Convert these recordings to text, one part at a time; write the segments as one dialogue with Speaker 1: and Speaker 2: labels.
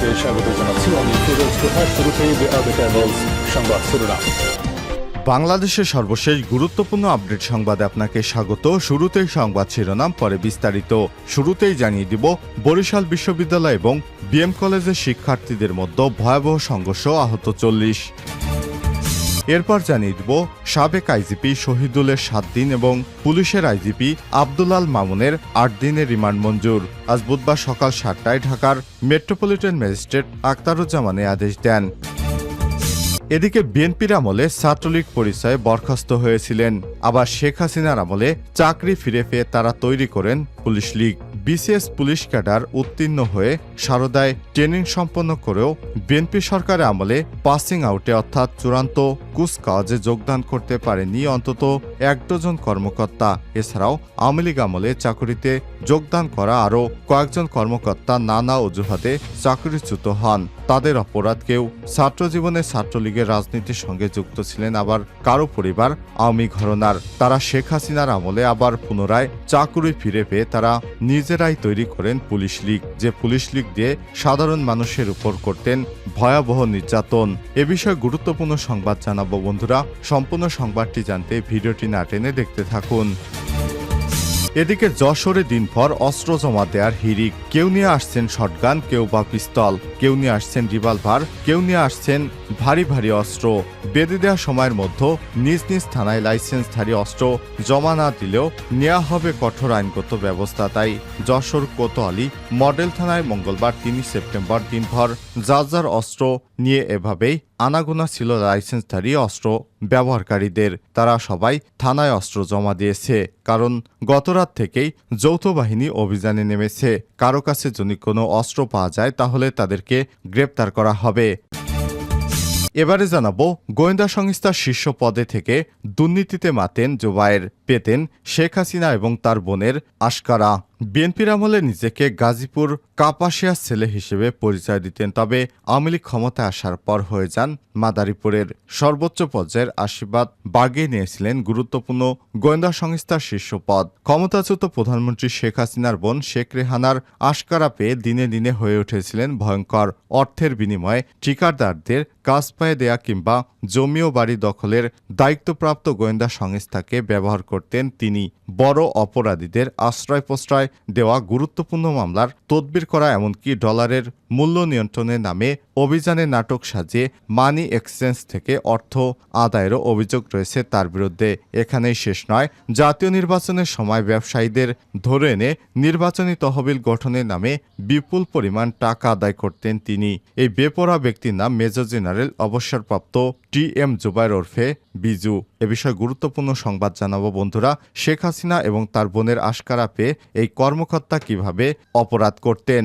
Speaker 1: আপনাদেরকে স্বাগত জানাচ্ছি। আমি ফিরোজ প্রধান শুরুতেই আগে সংবাদ শিরোনাম
Speaker 2: বাংলাদেশের সর্বশেষ গুরুত্বপূর্ণ আপডেট সংবাদে আপনাকে স্বাগত। শুরুতেই সংবাদ শিরোনাম, পরে বিস্তারিত। শুরুতেই জানিয়ে দিব, বরিশাল বিশ্ববিদ্যালয় এবং বিএম কলেজের শিক্ষার্থীদের মধ্যে ভয়াবহ সংঘর্ষ আহত চল্লিশ। এরপর জানিয়ে দিব, সাবেক আইজিপি শহীদুলের সাত দিন এবং পুলিশের আইজিপি আব্দুলাল মামুনের আট দিনের রিমান্ড মঞ্জুর। আজ বুধবার সকাল সাতটায় ঢাকার মেট্রোপলিটন ম্যাজিস্ট্রেট আক্তারুজ্জামানে আদেশ দেন। এদিকে বিএনপির আমলে ছাত্রলীগ পরিচয়ে বরখাস্ত হয়েছিলেন। আবার শেখ হাসিনার আমলে চাকরি ফিরে পেয়ে তারা তৈরি করেন police league. BCS police cadre উত্তীর্ণ হয়ে সারদায় ট্রেনিং সম্পন্ন করেও বিএনপি সরকারের আমলে পাসিং আউটে অর্থাৎ চূড়ান্ত কুচকাওয়াজে যোগদান করতে পারেনি অন্তত এক ডজন কর্মকর্তা। এছাড়াও আওয়ামী লীগ আমলে চাকরিতে যোগদান করা আরও কয়েকজন কর্মকর্তা নানা অজুহাতে চাকরিচ্যুত হন। তাদের অপরাধ কেউ ছাত্র জীবনে ছাত্রলীগের রাজনীতির সঙ্গে যুক্ত ছিলেন আবার কারও পরিবার আওয়ামী ঘরনার। তারা শেখ হাসিনার আমলে আবার পুনরায় চাকুরি ফিরে পেয়ে তারা নিজেরাই তৈরি করেন পুলিশ লীগ, যে পুলিশ লীগ দিয়ে সাধারণ মানুষের উপর করতেন ভয়াবহ নির্যাতন। এ বিষয়ে গুরুত্বপূর্ণ সংবাদ জানাব বন্ধুরা। সম্পূর্ণ সংবাদটি জানতে ভিডিওটি না টেনে দেখতে থাকুন। এদিকে যশোরে দিনভর অস্ত্র জমা দেওয়ার হিরিক কেউ নিয়ে আসছেন শটগান, কেউ বা পিস্তল। কেউ নিয়ে আসছেন রিভলভার, কেউ নিয়ে আসছেন ভারী ভারী অস্ত্র। বেঁধে দেওয়ার সময়ের মধ্যে নিজ নিজ থানায় লাইসেন্সধারী অস্ত্র জমা না দিলেও নেওয়া হবে কঠোর আইনগত ব্যবস্থা। তাই যশোর কোতোয়ালি মডেল থানায় মঙ্গলবার তিন সেপ্টেম্বর দিনভর যার যার অস্ত্র নিয়ে এভাবেই আনাগোনা ছিল লাইসেন্সধারী অস্ত্র ব্যবহারকারীদের। তারা সবাই থানায় অস্ত্র জমা দিয়েছে, কারণ গতরাত থেকেই যৌথ বাহিনী অভিযানে নেমেছে। কারও কাছে যদি কোনো অস্ত্র পাওয়া যায়, তাহলে তাদেরকে গ্রেপ্তার করা হবে। এবারে জানাব, গোয়েন্দা সংস্থার শীর্ষ পদে থেকে দুর্নীতিতে মাতেন জোবায়ের, পেতেন শেখ হাসিনা এবং তার বোনের আশকারা। বিএনপির আমলে নিজেকে গাজীপুর কাপাসিয়ার ছেলে হিসেবে পরিচয় দিতেন, তবে আওয়ামী লীগ ক্ষমতায় আসার পর হয়ে যান মাদারীপুরের সর্বোচ্চ পর্যায়ের আশীর্বাদ বাগিয়ে নিয়েছিলেন গুরুত্বপূর্ণ গোয়েন্দা সংস্থার শীর্ষ পদ ক্ষমতাচ্যুত প্রধানমন্ত্রী শেখ হাসিনার বোন শেখ রেহানার আশকারা পেয়ে দিনে দিনে হয়ে উঠেছিলেন ভয়ঙ্কর অর্থের বিনিময়ে ঠিকাদারদের কাজ পায়ে দেয়া কিংবা জমি ও বাড়ি দখলের দায়িত্বপ্রাপ্ত গোয়েন্দা সংস্থাকে ব্যবহার করতেন তিনি। বড় অপরাধীদের আশ্রয় প্রশ্রয় দেওয়া গুরুত্বপূর্ণ মামলার তদবির করা, এমনকি ডলারের মূল্য নিয়ন্ত্রণের নামে অভিযানে নাটক সাজিয়ে মানি এক্সচেঞ্জ থেকে অর্থ আদায়েরও অভিযোগ রয়েছে তার বিরুদ্ধে। এখানেই শেষ নয়। জাতীয় নির্বাচনের সময় ব্যবসায়ীদের ধরে এনে নির্বাচনী তহবিল গঠনের নামে বিপুল পরিমাণ টাকা আদায় করতেন তিনি। এই বেপরা ব্যক্তির নাম মেজর জেনারেল অবসরপ্রাপ্ত টি এম জুবাইর ওরফে বিজু। এ বিষয়ে গুরুত্বপূর্ণ সংবাদ জানাব বন্ধুরা। শেখ হাসিনা এবং তার বোনের আশকারা পেয়ে এই কর্মকর্তা কীভাবে অপরাধ করতেন?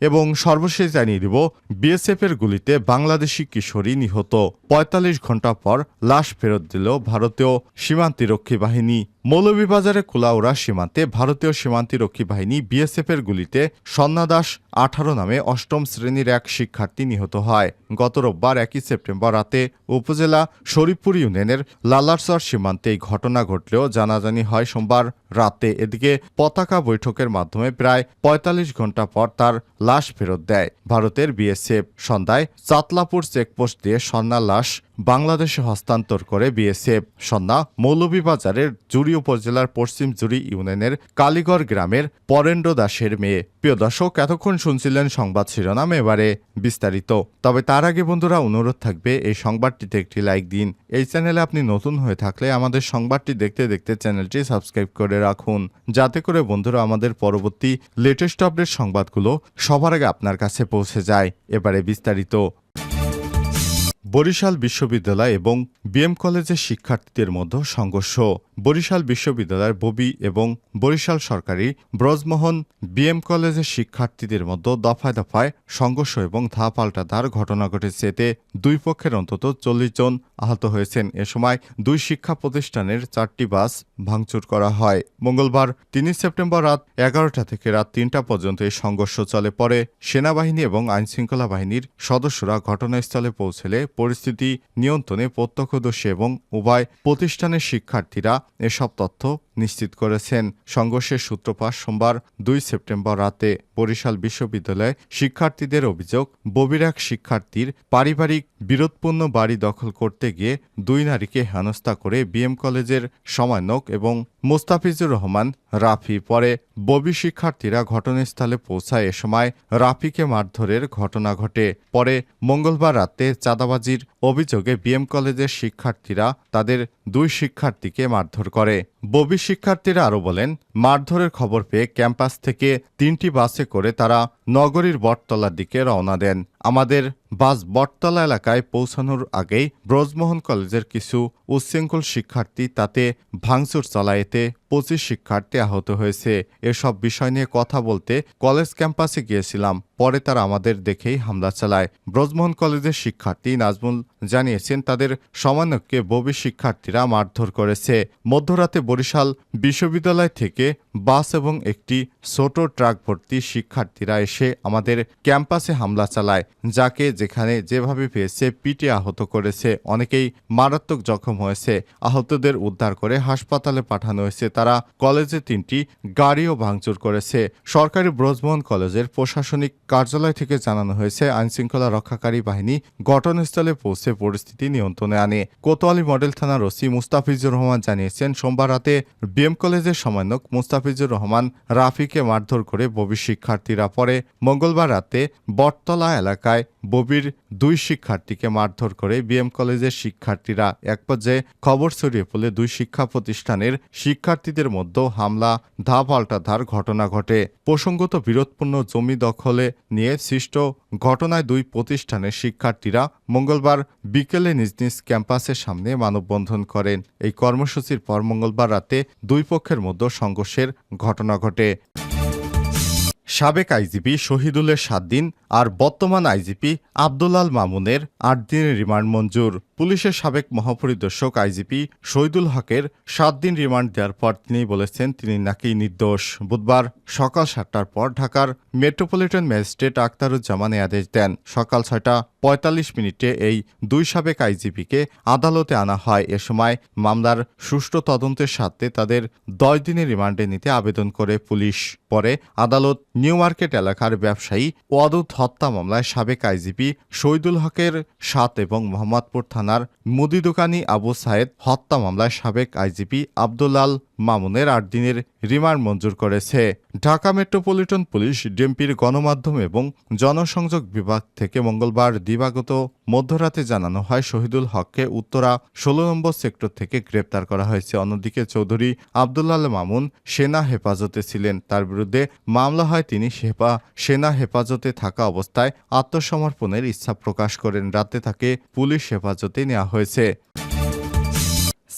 Speaker 2: এবং সর্বশেষ জানিয়ে দিব বিএসএফ এর গুলিতে বাংলাদেশি কিশোরী নিহত। ৪৫ ঘণ্টা পর লাশ ফেরত দিল ভারতীয় সীমান্তিরক্ষী বাহিনী। মৌলভীবাজারে কুলাউড়া সীমান্তে ভারতীয় সীমান্তিরক্ষী বাহিনী বিএসএফ এর গুলিতে সন্না দাস আঠারো নামে অষ্টম শ্রেণির এক শিক্ষার্থী নিহত হয়। গত রোববার একই সেপ্টেম্বর রাতে উপজেলা শরীফপুর ইউনিয়নের লালারসর সীমান্তে এই ঘটনা ঘটলেও জানাজানি হয় সোমবার রাতে। এদিকে পতাকা বৈঠকের মাধ্যমে প্রায় ৪৫ ঘণ্টা পর তার লাশ ফেরত দেয়। ভারতের বিএসএফ সন্ধ্যায় চাতলাপুর চেকপোস্ট দিয়ে সন্না লাশ বাংলাদেশে হস্তান্তর করে বিএসএফ সন্না মৌলভীবাজারের জুড়ি উপজেলার পশ্চিম জুড়ি ইউনিয়নের কালীগড় গ্রামের পরেন্দ্র দাসের মেয়ে। প্রিয় দর্শক, এতক্ষণ শুনছিলেন সংবাদ শিরোনাম, এবারে বিস্তারিত। তবে তার আগে বন্ধুরা অনুরোধ থাকবে, এই সংবাদটিতে একটি লাইক দিন। এই চ্যানেলে আপনি নতুন হয়ে থাকলে আমাদের সংবাদটি দেখতে দেখতে চ্যানেলটি সাবস্ক্রাইব করে রাখুন। যাতে করে বন্ধুরা আমাদের পরবর্তী লেটেস্ট আপডেট সংবাদগুলো সবার আগে আপনার কাছে পৌঁছে যায়। এবারে বিস্তারিত। বরিশাল বিশ্ববিদ্যালয় এবং বিএম কলেজের শিক্ষার্থীদের মধ্যে সংঘর্ষ। বরিশাল বিশ্ববিদ্যালয়ের ববি এবং বরিশাল সরকারি ব্রজমোহন বিএম কলেজের শিক্ষার্থীদের মধ্যে দফায় দফায় সংঘর্ষ এবং ধা পাল্টা ধার ঘটনা ঘটেছে। এতে দুই পক্ষের অন্তত চল্লিশ জন আহত হয়েছেন। এ সময় দুই শিক্ষা প্রতিষ্ঠানের চারটি বাস ভাঙচুর করা হয়। মঙ্গলবার তিন সেপ্টেম্বর রাত এগারোটা থেকে রাত তিনটা পর্যন্ত এই সংঘর্ষ চলে। পরে সেনাবাহিনী এবং আইনশৃঙ্খলা বাহিনীর সদস্যরা ঘটনাস্থলে পৌঁছলে পরিস্থিতি নিয়ন্ত্রণে প্রত্যক্ষদর্শী এবং উভয় প্রতিষ্ঠানের শিক্ষার্থীরা এসব তথ্য নিশ্চিত করেছেন। সংঘর্ষের সূত্রপাত সোমবার দুই সেপ্টেম্বর রাতে বরিশাল বিশ্ববিদ্যালয়ে শিক্ষার্থীদের অভিযোগ ববিরাক শিক্ষার্থীর পারিবারিক বিরোধপূর্ণ বাড়ি দখল করতে গিয়ে দুই নারীকে হেনস্থা করে বিএম কলেজের সমন্বয়ক এবং মোস্তাফিজুর রহমান, রাফি। পরে ববি শিক্ষার্থীরা ঘটনাস্থলে পৌঁছায়। এ সময় রাফিকে মারধরের ঘটনা ঘটে। পরে মঙ্গলবার রাতে চাঁদাবাজির অভিযোগে বিএম কলেজের শিক্ষার্থীরা তাদের দুই শিক্ষার্থীকে মারধর করে। ববি শিক্ষার্থীরা আরও বলেন, মারধরের খবর পেয়ে ক্যাম্পাস থেকে তিনটি বাসে করে তারা নগরীর বটতলার দিকে রওনা দেন। আমাদের বাস বটতলা এলাকায় পৌঁছানোর আগেই ব্রজমোহন কলেজের কিছু উচ্ছৃঙ্খল শিক্ষার্থী তাতে ভাঙচুর চালায় এতে পঁচিশ শিক্ষার্থী আহত হয়েছে। এসব বিষয় নিয়ে কথা বলতে কলেজ ক্যাম্পাসে গিয়েছিলাম। পরে তারা আমাদের দেখেই হামলা চালায়। ব্রজমোহন কলেজের শিক্ষার্থী নাজমুল জানিয়েছেন, তাদের সমন্বয়ককে ববি শিক্ষার্থীরা মারধর করেছে। মধ্যরাতে বরিশাল বিশ্ববিদ্যালয় থেকে বাস এবং একটি ছোট ট্রাক ভর্তি শিক্ষার্থীরা এসে আমাদের ক্যাম্পাসে হামলা চালায়, যাকে যেখানে যেভাবে পেয়েছে পিটে আহত করেছে। অনেকেই মারাত্মক জখম হয়েছে। আহতদের উদ্ধার করে হাসপাতালে পাঠানো হয়েছে। তারা কলেজে তিনটি গাড়িও ভাঙচুর করেছে। সরকারি ব্রজমোহন কলেজের প্রশাসনিক কার্যালয় থেকে জানানো হয়েছে, আইনশৃঙ্খলা রক্ষাকারী বাহিনী ঘটনাস্থলে পৌঁছে পরিস্থিতি নিয়ন্ত্রণে আনে। কোতোয়ালি মডেল থানার ওসি মুস্তাফিজুর রহমান জানিয়েছেন, সোমবার রাতে বিএম কলেজের সমন্বয়ক মুস্তাফিজুর রহমান রাফিকে মারধর করে ববি শিক্ষার্থীরা পরে মঙ্গলবার রাতে বটতলা এলাকায় ববির দুই শিক্ষার্থীকে মারধর করে বিএম কলেজের শিক্ষার্থীরা এক পর্যায়ে খবর ছড়িয়ে পড়লে দুই শিক্ষা প্রতিষ্ঠানের শিক্ষার্থীদের মধ্যে হামলা ধা পাল্টাধার ঘটনা ঘটে। প্রসঙ্গত বিরোধপূর্ণ জমি দখলে নিয়ে সৃষ্ট ঘটনায় দুই প্রতিষ্ঠানের শিক্ষার্থীরা মঙ্গলবার বিকেলে নিজ নিজ ক্যাম্পাসের সামনে মানববন্ধন করেন। এই কর্মসূচির পর মঙ্গলবার রাতে দুই পক্ষের মধ্যে সংঘর্ষের ঘটনা ঘটে। সাবেক আইজিপি শহীদুলের সাত দিন আর বর্তমান আইজিপি আব্দুলাল মামুনের আট দিনের রিমান্ড মঞ্জুর। পুলিশের সাবেক মহাপরিদর্শক আইজিপি শহীদুল হকের সাত দিন রিমান্ড দেওয়ার পর তিনি বলেছেন তিনি নাকি নির্দোষ। বুধবার সকাল সাতটার পর ঢাকার মেট্রোপলিটন ম্যাজিস্ট্রেট আক্তারুজ্জামান এ আদেশ দেন। সকাল ছয়টা পঁয়তাল্লিশ মিনিটে এই দুই সাবেক আইজিপিকে আদালতে আনা হয়। এ সময় মামলার সুষ্ঠু তদন্তের স্বার্থে তাদের দশ দিনের রিমান্ডে নিতে আবেদন করে পুলিশ। পরে আদালত নিউ মার্কেট এলাকার ব্যবসায়ী ওয়াদুদ হত্যা মামলায় সাবেক আইজিপি শহীদুল হকের সাত এবং মোহাম্মদপুর থানার মুদি দোকানি আবু সায়েদ হত্যা মামলায় সাবেক আইজিপি আব্দুলাল মামুনের আট দিনের রিমান্ড মঞ্জুর করেছে। ঢাকা মেট্রোপলিটন পুলিশ, ডিএমপির গণমাধ্যম এবং জনসংযোগ বিভাগ থেকে মঙ্গলবার দিবাগত মধ্যরাতে জানানো হয়, শহীদুল হককে উত্তরা ষোলো নম্বর সেক্টর থেকে গ্রেপ্তার করা হয়েছে। অন্যদিকে চৌধুরী আবদুল্লাল মামুন সেনা হেফাজতে ছিলেন। তার বিরুদ্ধে মামলা হয় তিনি সেবা সেনা হেফাজতে থাকা অবস্থায় আত্মসমর্পণের ইচ্ছা প্রকাশ করেন। রাতে তাকে পুলিশ হেফাজতে নেওয়া হয়েছে।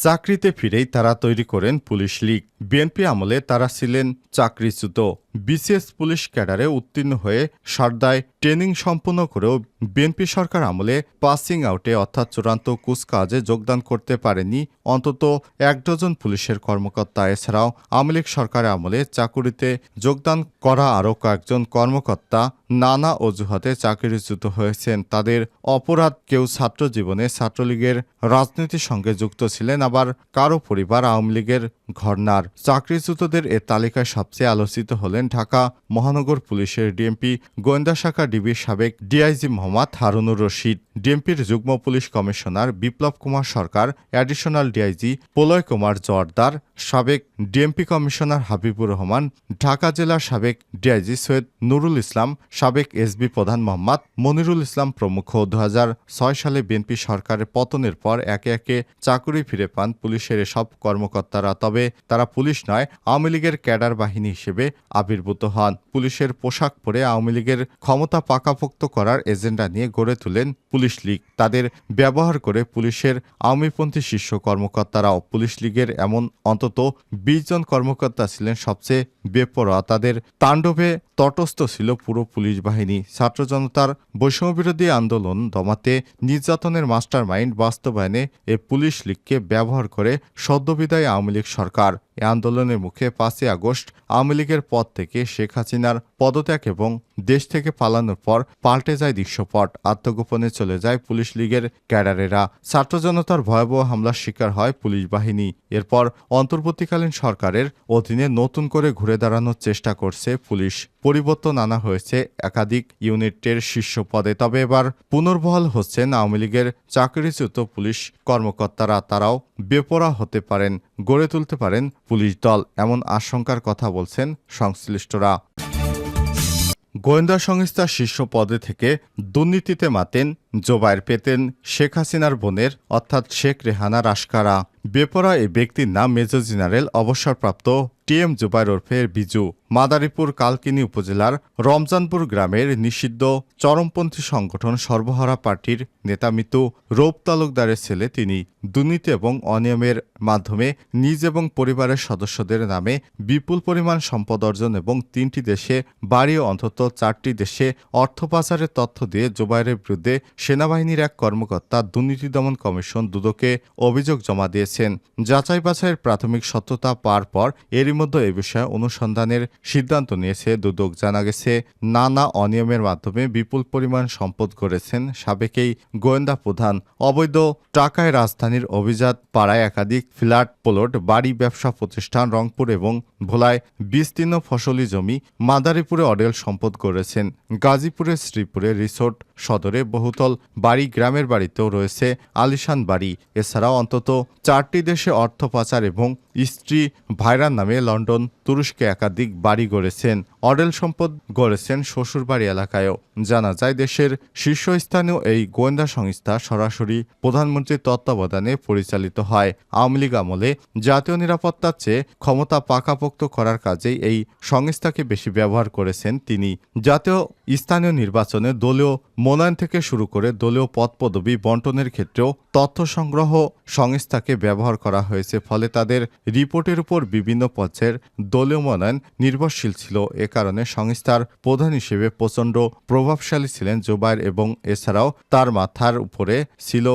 Speaker 2: চাকরিতে ফিরেই তারা তৈরি করেন পুলিশ লীগ। বিএনপি আমলে তারা ছিলেন চাকরিচ্যুত। বিসিএস পুলিশ ক্যাডারে উত্তীর্ণ হয়ে সারদায় ট্রেনিং সম্পন্ন করেও বিএনপি সরকার আমলে পাসিং আউটে অর্থাৎ চূড়ান্ত কুচকাজে যোগদান করতে পারেনি। অন্তত এক ডজন পুলিশের কর্মকর্তা। এছাড়াও আওয়ামী লীগ সরকারের আমলে চাকুরিতে যোগদান করা আরও কয়েকজন কর্মকর্তা নানা অজুহাতে চাকরিচ্যুত হয়েছেন। তাদের অপরাধ কেউ ছাত্র জীবনে ছাত্রলীগের রাজনীতির সঙ্গে যুক্ত ছিলেন, আবার কারও পরিবার আওয়ামী লীগের ঘরনার। চাকরিচ্যুতদের এ তালিকায় সবচেয়ে আলোচিত হলেন ঢাকা মহানগর পুলিশের ডিএমপি গোয়েন্দা শাখা ডিবির সাবেক ডিআইজি মোহাম্মদ হারুনুর রশিদ। ডিএমপির যুগ্ম police commissioner Biplab Kumar Sarkar, additional DIG Pralay Kumar Joardar, সাবেক ডিএমপি কমিশনার হাবিবুর রহমান, ঢাকা জেলার সাবেক ডিআইজি সৈয়দ নুরুল ইসলাম, সাবেক এসবি প্রধান মোহাম্মদ মনিরুল ইসলাম প্রমুখ। দু হাজার ছয় সালে বিএনপি সরকারের পতনের পর একে একে চাকুরি ফিরে পান পুলিশের এসব কর্মকর্তারা। তবে তারা পুলিশ নয়, আওয়ামী লীগের ক্যাডার বাহিনী হিসেবে আবির আবির্ভূত হন। পুলিশের পোশাক পরে আওয়ামী লীগের ক্ষমতা পাকাপোক্ত করার এজেন্ডা নিয়ে গড়ে তোলেন পুলিশ লীগ। তাদের ব্যবহার করে পুলিশের আওয়ামীপন্থী শীর্ষ কর্মকর্তারাও পুলিশ লীগের এমন অন্তত বিশ জন কর্মকর্তা ছিলেন সবচেয়ে বেপরোয়া। তাদের তাণ্ডবে তটস্থ ছিল পুরো পুলিশ বাহিনী। ছাত্র জনতার বৈষম্যবিরোধী আন্দোলন দমাতে নির্যাতনের মাস্টার মাইন্ড বাস্তবায়নে এ পুলিশ লীগকে ব্যবহার করে সদ্যবিদায় আওয়ামী লীগ সরকার। এ আন্দোলনের মুখে পাঁচই আগস্ট আওয়ামী লীগের পদ থেকে শেখ হাসিনার পদত্যাগ এবং দেশ থেকে পালানোর পর পাল্টে যায় দৃশ্যপট। আত্মগোপনে চলে যায় পুলিশ লীগের ক্যাডারেরা। ছাত্র জনতার ভয়াবহ হামলার শিকার হয় পুলিশ বাহিনী। এরপর অন্তর্বর্তীকালীন সরকারের অধীনে নতুন করে ঘুরে দাঁড়ানোর চেষ্টা করছে পুলিশ। পরিবর্তন আনা হয়েছে একাধিক ইউনিটের শীর্ষ পদে। তবে এবার পুনর্বহাল হচ্ছেন আওয়ামী লীগের চাকরিচ্যুত পুলিশ কর্মকর্তারা। তারাও বেপরা হতে পারেন, গড়ে তুলতে পারেন পুলিশ দল, এমন আশঙ্কার কথা বলছেন সংশ্লিষ্টরা। গোয়েন্দা সংস্থার শীর্ষ পদে থেকে দুর্নীতিতে মাতেন জোবায়ের পেতেন শেখ হাসিনার বোনের, অর্থাৎ শেখ রেহানা রাশকারা। বেপরা এই ব্যক্তির নাম মেজর জেনারেল অবসরপ্রাপ্ত টিএম জুবাইর ওরফে বিজু। মাদারীপুর কালকিনি উপজেলার রমজানপুর গ্রামের নিষিদ্ধ চরমপন্থী সংগঠন সর্বহারা পার্টির নেতা মিতু রৌপ তালুকদারের ছেলে তিনি। দুর্নীতি এবং অনিয়মের মাধ্যমে নিজ এবং পরিবারের সদস্যদের নামে বিপুল পরিমাণ সম্পদ অর্জন এবং তিনটি দেশে বাড়ি অন্তত চারটি দেশে অর্থ পাচারের তথ্য দিয়ে জোবাইরের বিরুদ্ধে সেনাবাহিনীর এক কর্মকর্তা দুর্নীতি দমন কমিশন দুদকে অভিযোগ জমা দিয়েছেন। যাচাই বাছাইয়ের প্রাথমিক সত্যতা পার পর এরই মধ্যে এ বিষয়ে অনুসন্ধানের সিদ্ধান্ত নিয়েছে দুদক। জানা গেছে, নানা অনিয়মের মাধ্যমে বিপুল পরিমাণ সম্পদ করেছেন সাবেকেই গোয়েন্দা প্রধান। অবৈধ টাকায় রাজধানীর অভিজাত পাড়ায় একাধিক ফ্ল্যাট, প্লট, বাড়ি, ব্যবসা প্রতিষ্ঠান, রংপুর এবং ভোলায় বিস্তীর্ণ ফসলি জমি মাদারীপুরে অডেল সম্পদ করেছেন গাজীপুরের শ্রীপুরে রিসোর্ট সদরে বহুতল বাড়ি গ্রামের বাড়িতেও রয়েছে আলিশান বাড়ি। এছাড়াও অন্তত চারটি দেশে অর্থ পাচার এবং স্ত্রী ভাইরার নামে লন্ডন তুরস্কে একাধিক বাড়ি গড়েছেন। অডেল সম্পদ গড়েছেন শ্বশুরবাড়ি এলাকায়ও। জানা যায়, দেশের শীর্ষস্থানীয় এই গোয়েন্দা সংস্থা সরাসরি প্রধানমন্ত্রীর তত্ত্বাবধানে পরিচালিত হয়। আওয়ামী লীগ আমলে জাতীয় নিরাপত্তার চেয়ে ক্ষমতা পাকাপোক্ত করার কাজেই এই সংস্থাকে বেশি ব্যবহার করেছেন তিনি। জাতীয় স্থানীয় নির্বাচনে দলীয় মনোনয়ন থেকে শুরু করে দলীয় পদপদবি বন্টনের ক্ষেত্রেও তথ্য সংগ্রহ সংস্থাকে ব্যবহার করা হয়েছে। ফলে তাদের রিপোর্টের উপর বিভিন্ন পথের দলীয় মনোনয়ন নির্ভরশীল ছিল। এ কারণে সংস্থার প্রধান হিসেবে প্রচণ্ড প্রভাবশালী ছিলেন জোবায়ের এবং এছাড়াও তার মাথার উপরে ছিল